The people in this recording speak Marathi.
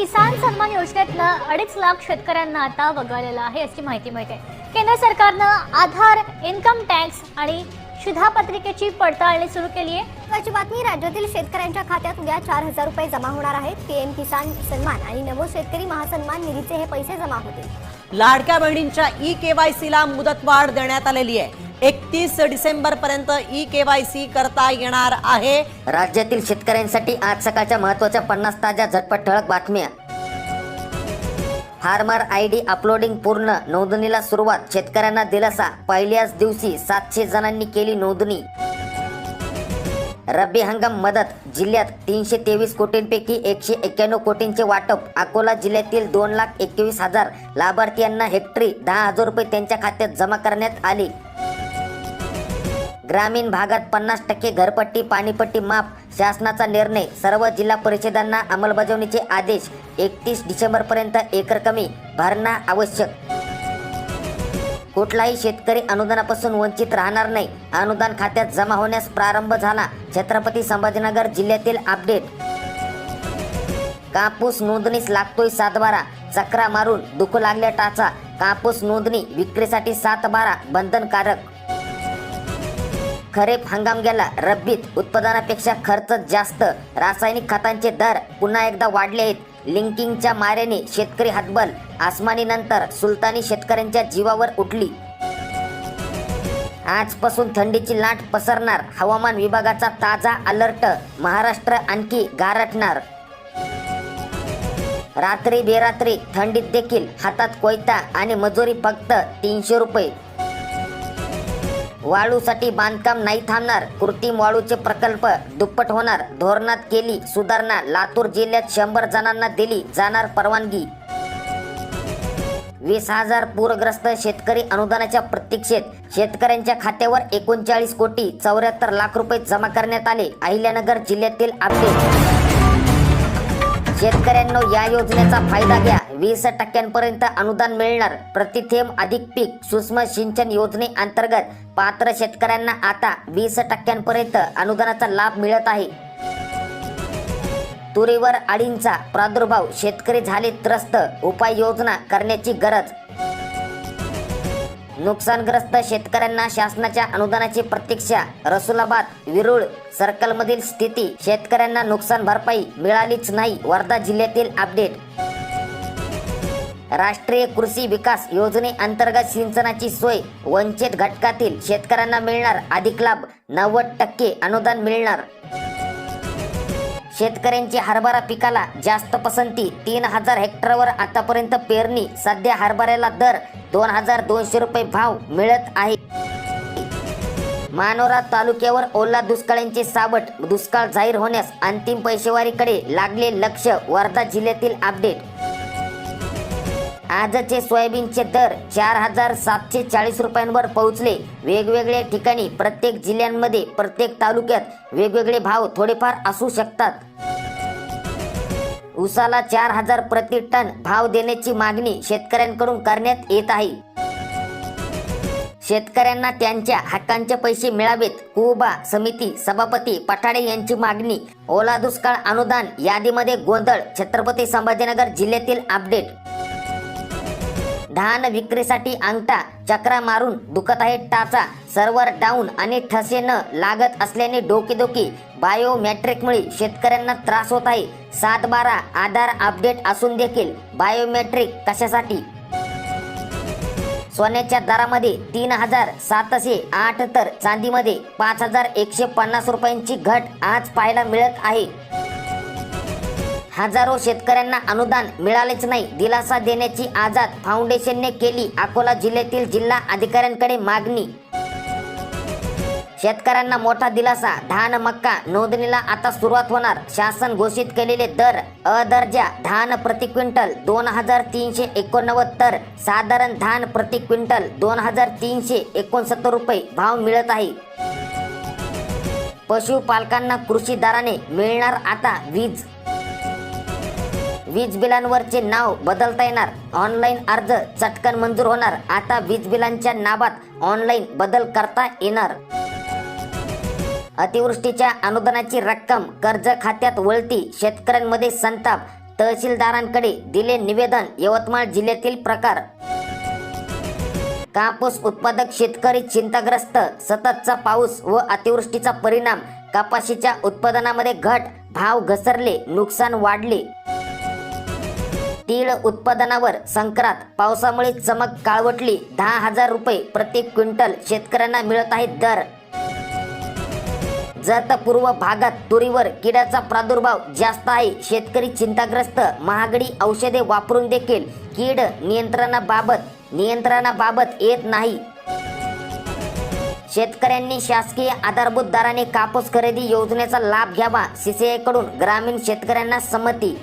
किसान सन्मान योजनेतलं अडीच लाख शेतकऱ्यांना आता वगळलेलं आहे अशी माहिती मिळते. केंद्र सरकारनं आधार इन्कम टॅक्स आणि शिधापत्रिकेची पडताळणी सुरू केली आहे. महत्वाची बातमी राज्यातील शेतकऱ्यांच्या खात्यात उद्या चार हजार रुपये जमा होणार आहेत. पीएम किसान सन्मान आणि नमो शेतकरी महासन्मान निधीचे हे पैसे जमा होतील. लाडक्या बहिणींच्या ई केवायसीला मुदतवाढ देण्यात आलेली आहे. एकतीस डिसेंबर पर्यंत ई सी करता येणार आहे. राज्यातील शेतकऱ्यांसाठी आज सकाळच्या महत्त्वाच्या पन्नास ताज्या झटपट ठळक बातम्या. फार्मर आय डी अपलोडिंग पूर्ण नोंदणीला सुरुवात शेतकऱ्यांना दिलासा पहिल्याच दिवशी सातशे जणांनी केली नोंदणी. रब्बी हंगाम मदत जिल्ह्यात तीनशे तेवीस कोटींपैकी एकशे एक्क्याण्णव कोटींचे वाटप अकोला जिल्ह्यातील दोन लाख एकवीस हजार लाभार्थ्यांना हेक्टरी दहा हजार रुपये त्यांच्या खात्यात जमा करण्यात आले. ग्रामीण भागात पन्नास टक्के घरपट्टी पाणीपट्टी माफ शासनाचा निर्णय सर्व जिल्हा परिषदांना अंमलबजावणीचे आदेश एकतीस डिसेंबर पर्यंत एकर कमी भरणा आवश्यक. कुठलाही शेतकरी अनुदानापासून वंचित राहणार नाही. अनुदान खात्यात जमा होण्यास प्रारंभ झाला. छत्रपती संभाजीनगर जिल्ह्यातील अपडेट. कापूस नोंदणीस लागतोय सातबारा. चक्रा मारून दुखू लागल्या टाचा. कापूस नोंदणी विक्रीसाठी सात बारा बंधनकारक. खरीप हंगाम गेला रब्बीत उत्पादनापेक्षा खर्च जास्त. रासायनिक खतांचे दर पुन्हा एकदा वाढले आहेत. लिंकिंगच्या माऱ्याने शेतकरी हातबल आसमानी नंतर सुलतानी शेतकऱ्यांच्या जीवावर उठली. आजपासून थंडीची लाट पसरणार. हवामान विभागाचा ताजा अलर्ट महाराष्ट्र आणखी गारठणार. रात्री बेरात्री थंडीत देखील हातात कोयता आणि मजुरी फक्त तीनशे रुपये. वाळूसाठी बांधकाम नाही थांबणार. कृत्रिम वाळूचे प्रकल्प दुप्पट होणार. धोरणात केली सुधारणा लातूर जिल्ह्यात शंभर जणांना दिली जाणार परवानगी. वीस हजार पूरग्रस्त शेतकरी अनुदानाच्या प्रतीक्षेत शेतकऱ्यांच्या खात्यावर एकोणचाळीस कोटी चौऱ्याहत्तर लाख रुपये जमा करण्यात आले. अहिल्यानगर जिल्ह्यातील आपले शेतकऱ्यांनो या योजनेचा फायदा घ्या. वीस टक्क्यांपर्यंत अनुदान मिळणार. प्रतिथेंब अधिक पीक सूक्ष्म सिंचन योजनेअंतर्गत पात्र शेतकऱ्यांना आता वीस टक्क्यांपर्यंत अनुदानाचा लाभ मिळत आहे. तुरीवर अळींचा प्रादुर्भाव शेतकरी झाले त्रस्त उपाययोजना करण्याची गरज. नुकसानग्रस्त शेतकऱ्यांना शासनाच्या अनुदानाची प्रतीक्षा रसुलाबाद विरुळ सर्कलमधील स्थिती शेतकऱ्यांना नुकसान भरपाई मिळालीच नाही वर्धा जिल्ह्यातील अपडेट राष्ट्रीय कृषी विकास योजनेअंतर्गत सिंचनाची सोय वंचित घटकातील शेतकऱ्यांना मिळणार अधिक लाभ नव्वद टक्के अनुदान मिळणार. शेतकऱ्यांची हरभरा पिकाला जास्त पसंती तीन हजार हेक्टरवर आतापर्यंत पेरणी सध्या हरभऱ्याला दर दोन हजार दोनशे रुपये भाव मिळत आहे. मानोरा तालुक्यावर ओला दुष्काळांचे सावट दुष्काळ जाहीर होण्यास अंतिम पैसेवारीकडे लागले लक्ष वर्धा जिल्ह्यातील अपडेट आजचे सोयाबीनचे दर चार हजार सातशे चाळीस रुपयांवर पोहोचले. वेगवेगळ्या ठिकाणी प्रत्येक जिल्ह्यांमध्ये प्रत्येक तालुक्यात वेगवेगळे भाव थोडेफार असू शकतात. उसाला चार हजार प्रति टन भाव देण्याची मागणी शेतकऱ्यांकडून करण्यात येत आहे. शेतकऱ्यांना त्यांच्या हक्कांचे पैसे मिळावेत कुबा समिती सभापती पठाडे यांची मागणी. ओला दुष्काळ अनुदान यादीमध्ये गोंधळ छत्रपती संभाजीनगर जिल्ह्यातील अपडेट धान विक्रीसाठी अंगठा चक्रा मारून दुखत आहे टाचा सर्व्हर डाऊन आणि ठसे न लागत असल्याने डोकेदोकी बायोमेट्रिकमुळे शेतकऱ्यांना त्रास होत आहे. सात बारा आधार अपडेट असून देखील बायोमेट्रिक कशासाठी? सोन्याच्या दरामध्ये तीन हजार सातशे आठ तर चांदीमध्ये पाच हजार एकशे पन्नास रुपयांची घट आज पाहायला मिळत आहे. हजारो शेतकऱ्यांना अनुदान मिळालेच नाही. दिलासा देण्याची आझाद फाउंडेशनने केली अकोला जिल्ह्यातील जिल्हा अधिकाऱ्यांकडे मागणी. शेतकऱ्यांना मोठा दिलासा धान मक्का नोंदणीला आता सुरुवात होणार. शासन घोषित केलेले दर अ दर्जा धान प्रति क्विंटल दोन हजार तीनशे एकोणनव्वद तर साधारण धान प्रति क्विंटल दोन हजार तीनशे एकोणसत्तर रुपये भाव मिळत आहे. पशुपालकांना कृषी दराने मिळणार आता वीज वीज बिलांवरचे नाव बदलता येणार. ऑनलाईन अर्ज चटकन मंजूर होणार. आता वीज बिलांच्या नावात ऑनलाईन बदल करता येणार. अतिवृष्टीच्या अनुदानाची रक्कम कर्ज खात्यात वळती. शेतकऱ्यांमध्ये संताप. तहसीलदारांकडे दिले निवेदन यवतमाळ जिल्ह्यातील प्रकार. कापूस उत्पादक शेतकरी चिंताग्रस्त. सततचा पाऊस व अतिवृष्टीचा परिणाम. कपाशीच्या उत्पादनामध्ये घट. भाव घसरले नुकसान वाढले. तीळ उत्पादनावर संक्रांत. पावसामुळे चमक काळवटली. दहा हजार रुपये प्रति क्विंटल शेतकऱ्यांना मिळत आहेत दर. जत पूर्व भागात तुरीवर किड्याचा प्रादुर्भाव जास्त आहे. शेतकरी चिंताग्रस्त. महागडी औषधे वापरून देखील कीड नियंत्रणाबाबत नियंत्रणाबाबत येत नाही. शेतकऱ्यांनी शासकीय आधारभूत दराने कापूस खरेदी योजनेचा लाभ घ्यावा. सीसीआयकडून ग्रामीण शेतकऱ्यांना संमती